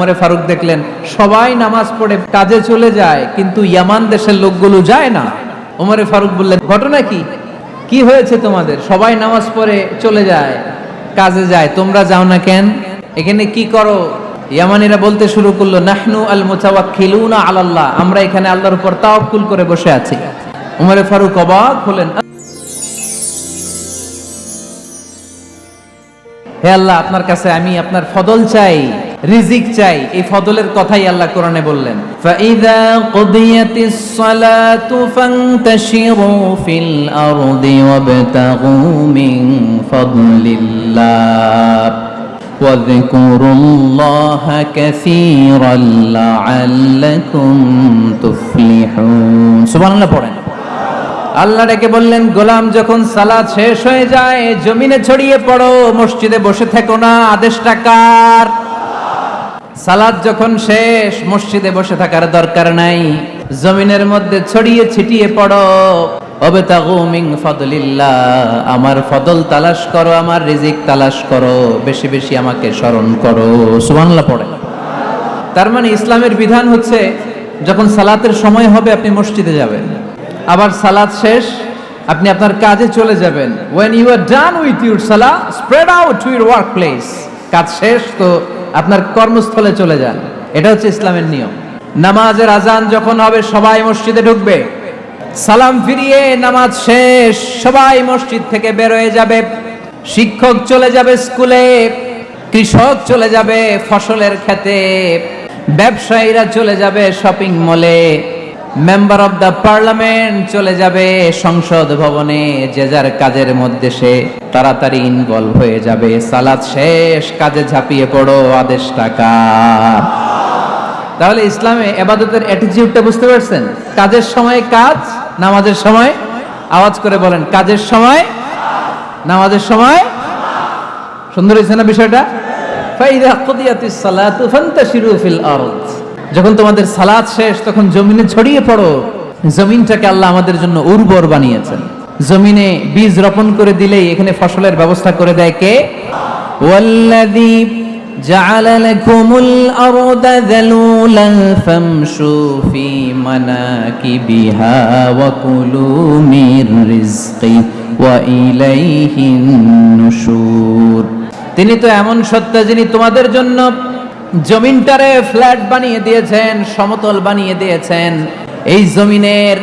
ওমরে ফারুক দেখলেন, সবাই নামাজ পড়ে কাজে চলে যায়, কিন্তু ইয়ামান দেশের লোকগুলো যায় না। ওমরে ফারুক বললেন, ঘটনা কি? কি হয়েছে তোমাদের? সবাই নামাজ পড়ে চলে যায়, কাজে যায়, তোমরা যাও না কেন? এখানে কি করো? ইয়ামানিরা বলতে শুরু করল, নাহনু আল মুতাওয়াক্কিলুনা আলাল্লাহ, আমরা এখানে আল্লাহর উপর তাওয়াক্কুল করে বসে আছি। উমরে ফারুক অবাক হলেন হে আল্লাহ, আপনার কাছে আমি আপনার ফদল চাই। রিজিক চাই এই ফদলের কথাই আল্লাহ কোরআনে বললেন فَإِذَا قُضِيَتِ الصَّلَاةُ فَانتَشِرُوا فِي الْأَرْضِ وَابْتَغُوا مِنْ فَضْلِ اللَّهِ واذكروا الله كثيرا لعلكم تفلحون সুবহান আল্লাহ পড়েন আল্লাহ ডেকে বললেন গোলাম যখন সালাদ শেষ হয়ে যায় জমিনে ছড়িয়ে পড়ো মসজিদে বসে থেকো না আদেশটা কার সালাদ যখন শেষ, মসজিদে বসে থাকার দরকার নাই। জমিনের মধ্যে ছড়িয়ে ছিটিয়ে পড়ো। ফদলিল্লাহ, আমার ফদল তালাশ করো, আমার রিজিক তালাশ করো, বেশি বেশি আমাকে স্মরণ করো। সুবহানাল্লাহ পড়ে। তার মানে ইসলামের বিধান হচ্ছে, যখন সালাতের সময় হবে, আপনি মসজিদে যাবেন। আবার সালাত শেষ, আপনি আপনার কাজে চলে যাবেন। When you are done with your salad spread out to your work place কাজ শেষ, তো আপনার কর্মস্থলে চলে যান। এটা হচ্ছে ইসলামের নিয়ম। নামাজের আজান যখন হবে, সবাই মসজিদে ঢুকবে। সালাম ফিরিয়ে নামাজ শেষ, সবাই মসজিদ থেকে বের হয়ে যাবে। শিক্ষক চলে যাবে স্কুলে, কৃষক চলে যাবে ফসলের খেতে। ব্যবসায়ীরা চলে যাবে শপিং মলে। মেম্বার অব দ্য পার্লামেন্ট চলে যাবে সংসদ ভবনে, যে যার কাজের মধ্যে সে তাড়াতাড়ি ইনভলভ হয়ে যাবে। সালাদ শেষ, কাজে ঝাঁপিয়ে পড়ো, আদেশ টাকা। তাহলে ইসলামে এবাদতের অ্যাটিটিউডটা বুঝতে পারছেন? কাজের সময় কাজ, নামাজের সময়? আওয়াজ করে বলেন, কাজের সময়? নামাজের সময়? সুন্দর হয়েছে না বিষয়টা? ফাইদা কুদিয়াতিস সালাতু ফান্তাশিরু ফিল আরদ। যখন তোমাদের সালাত শেষ তখন জমিনে ছড়িয়ে পড়ো জমিনটাকে আল্লাহ আমাদের জন্য উর্বর বানিয়েছেন জমিনে বীজ রোপণ করে দিলেই এখানে ফসলের ব্যবস্থা করে দেয় কে ওয়াল্লাযী جعل لكم الأرض ذلولا فامشوا في مناكبها وكلوا من رزقه وإليه النشور তিনি তো এমন সত্য যিনি তোমাদের জন্য জমিনটারে ফ্ল্যাট বানিয়ে দিয়েছেন, সমতল বানিয়ে দিয়েছেন। এই জমিনের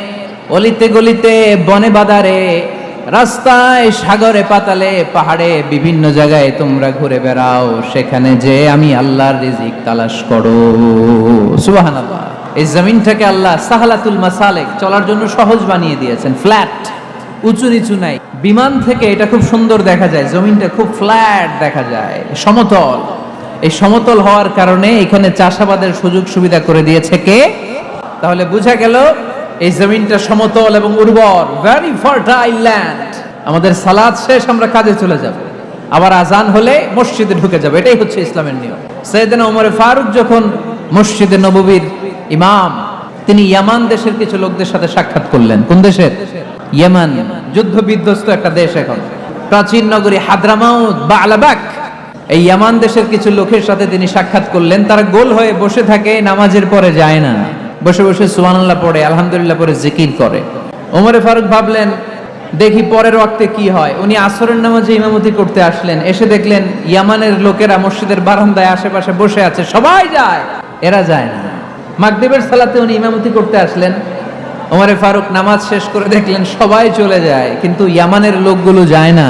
অলিতে গলিতে, বনে বাদারে, রাস্তায়, সাগরে পাতালে, পাহাড়ে বিভিন্ন জায়গায় তোমরা ঘুরে বেড়াও। সেখানে যে আমি আল্লাহর রিজিক তালাশ করো। সুবহানাল্লাহ। এই জমিনটাকে আল্লাহ সাহালাতুল মাসালেক চলার জন্য সহজ বানিয়ে দিয়েছেন। ফ্ল্যাট উঁচু নিচু নাই। বিমান থেকে এটা খুব সুন্দর দেখা যায়। জমিনটা খুব ফ্ল্যাট দেখা যায়। সমতল। এই সমতল হওয়ার কারণে এখানে চাষাবাদের সুযোগ সুবিধা করে দিয়েছে কে? তাহলে বোঝা গেল, এই জমিনটা সমতল এবং উর্বর ভেরি ফার্টাইল ল্যান্ড আমাদের সালাদ শেষ, আমরা কাজে চলে যাব। আবার আজান হলে মসজিদে ঢুকে যাবে, এটাই হচ্ছে ইসলামের নিয়ম। সৈয়দিন ওমরে ফারুক যখন মসজিদে নববীর ইমাম, তিনি ইয়ামান দেশের কিছু লোকদের সাথে সাক্ষাৎ করলেন। কোন দেশের? ইয়ামান যুদ্ধ বিধ্বস্ত একটা দেশ এখন। প্রাচীন নগরী হাদ্রামাউদ বা আলাবাক এই ইয়ামান দেশের কিছু লোকের সাথে তিনি সাক্ষাৎ করলেন, তারা গোল হয়ে বসে থাকে, নামাজের পরে যায় না। বসে বসে সুবহানাল্লাহ পড়ে, আলহামদুলিল্লাহ পরে জিকির করে। ওমরে ফারুক ভাবলেন, দেখি পরের ওয়াক্তে কি হয়? উনি আসরের নামাজে ইমামতি করতে আসলেন, এসে দেখলেন ইয়ামানের লোকেরা মসজিদের বারান্দায় আশেপাশে বসে আছে, সবাই যায়, এরা যায় না। মাগরিবের সালাতে উনি ইমামতি করতে আসলেন, ওমরে ফারুক নামাজ শেষ করে দেখলেন, সবাই চলে যায়, কিন্তু ইয়ামানের লোকগুলো যায় না।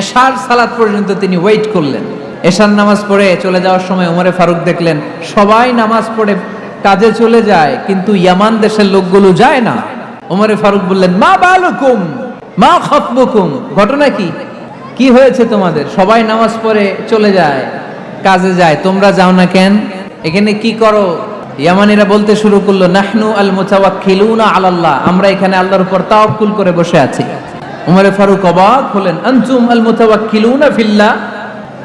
এশার সালাত পর্যন্ত তিনি ওয়েট করলেন। এশার নামাজ পড়ে চলে যাওয়ার সময় ওমরে ফারুক দেখলেন, সবাই নামাজ পড়ে কাজে চলে যায়, কিন্তু ইয়ামান দেশের লোকগুলো যায় না। ওমরে ফারুক বললেন, মা বালুকুম, মা খতবুকুম। ঘটনা কি? কি হয়েছে তোমাদের? সবাই নামাজ পড়ে চলে যায়, কাজে যায়, তোমরা যাও না কেন? এখানে কি করো? ইয়ামানিরা বলতে শুরু করল, নাহনু আল মুতাওয়াক্কিলুনা আলাল্লাহ, আমরা এখানে আল্লাহর উপর তাওয়াক্কুল করে বসে আছি। উমরে ফারুক অবাক হলেন, আনতুম আল মুতাওয়াক্কিলুনা ফিল্লাহ?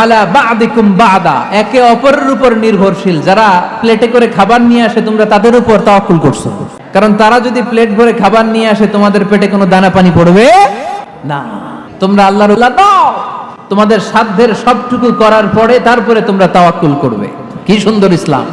আলা বাদিকুম বাদা, একে অপরের উপর নির্ভরশীল। যারা প্লেটে করে খাবার নিয়ে আসে, তোমরা তাদের উপর তাওয়াক্কুল করছ। কারণ তারা যদি প্লেট ভরে খাবার নিয়ে আসে, তোমাদের পেটে কোনো দানা পানি পড়বে না। তোমরা আল্লাহর উল্লাহ দাও। তোমাদের সাধ্যের সবটুকু করার পরে তারপরে তোমরা তাওয়াক্কুল করবে। কি সুন্দর ইসলাম।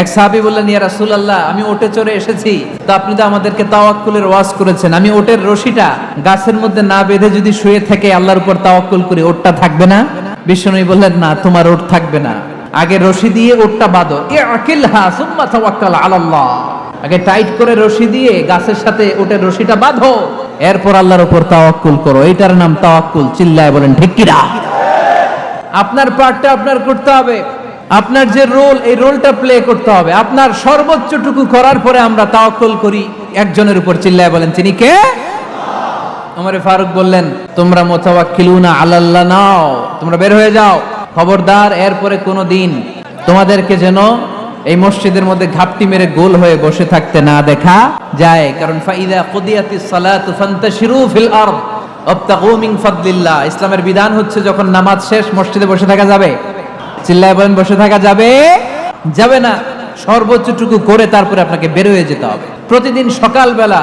এক সাহাবী বললেন, ইয়া রাসূলুল্লাহ, আমি ওটে চড়ে এসেছি। তো আপনি তো আমাদেরকে তাওয়াক্কুলের ওয়াজ করেছেন। আমি ওটের রশিটা গাছের মধ্যে না বেঁধে যদি শুয়ে থেকে আল্লাহর উপর তাওয়াক্কুল করি, ওটটা থাকবে না? বিষ্ণুই বললেন, না, তোমার ওট থাকবে না। আগে রশি দিয়ে ওটটা বাঁধো। ইআকিলহা সুম্মা তাওয়াক্কাল আলাল্লাহ। আগে টাইট করে রশি দিয়ে গাছের সাথে ওটের রশিটা বাঁধো। এরপর আল্লাহর উপর তাওয়াক্কুল করো। এটার নাম তাওয়াক্কুল। চিল্লায় বলেন, ঠিক কিনা আপনার পার্টটা আপনার করতে হবে। আপনার যে রোল, এই রোলটা প্লে করতে হবে। আপনার সর্বোচ্চটুকু করার পরে আমরা তাওয়াক্কুল করি। একজনের উপর চিল্লায় বলেন, তিনি কে? আমারে ফারুক বললেন, তোমরা মোতাওয়াক্কিলুনা আলাল্লাহ নাও, তোমরা বের হয়ে যাও। খবরদার, এরপরে কোনো দিন তোমাদেরকে যেন এই মসজিদের মধ্যে ঘাপটি মেরে গোল হয়ে বসে থাকতে না দেখা যায়। কারণ ইসলামের বিধান হচ্ছে যখন নামাজ শেষ, মসজিদে বসে থাকা যাবে। চিল্লায় বলেন, বসে থাকা যাবে? যাবে না। সর্বোচ্চটুকু করে তারপরে আপনাকে বের হয়ে যেতে হবে। প্রতিদিন সকালবেলা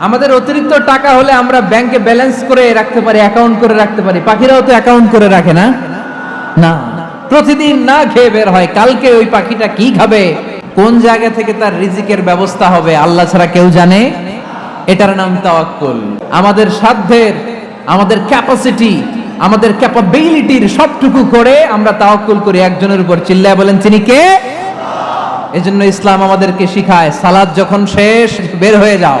আমাদের অতিরিক্ত টাকা হলে আমরা ব্যাংকে ব্যালেন্স করে রাখতে পারি, অ্যাকাউন্ট করে রাখতে পারি। পাখিরাও তো অ্যাকাউন্ট করে রাখে না? না। প্রতিদিন না খেয়ে বের হয়, কালকে ওই পাখিটা কি খাবে? কোন জায়গা থেকে তার রিজিকের ব্যবস্থা হবে, আল্লাহ ছাড়া কেউ জানে? এটার নাম তাওয়াক্কুল। আমাদের সাধ্যের, আমাদের ক্যাপাসিটি আমাদের ক্যাপাবিলিটির সবটুকু করে আমরা তাওয়াক্কুল করি। একজনের উপর চিল্লায় বলেন, তিনি কে? এজন্য ইসলাম আমাদেরকে শিখায়, সালাদ যখন শেষ, বের হয়ে যাও।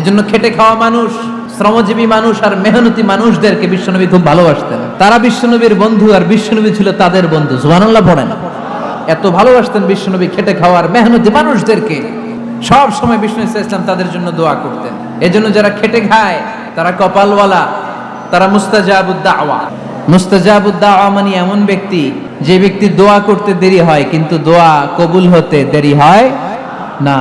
এজন্য খেটে খাওয়া মানুষ, শ্রমজীবী মানুষ আর মেহনতি মানুষদেরকে বিশ্বনবী খুব ভালোবাসতেন। তারা বিশ্বনবীর বন্ধু আর বিশ্বনবী ছিল তাদের বন্ধু, সুবহানাল্লাহ পড়েন এত ভালোবাসতেন বিশ্বনবী খেটে খাওয়ার মেহনতি মানুষদেরকে। সব সময় বিষ্ণু ইসলাম তাদের জন্য দোয়া করতেন। এজন্য যারা খেটে খায়, তারা কপালওয়ালা, তারা মুস্তাজাবুদ্দাওয়া। মুস্তাজাবুদ্দাওয়া মানে এমন ব্যক্তি, যে ব্যক্তি দোয়া করতে দেরি হয়, কিন্তু দোয়া কবুল হতে দেরি হয় না।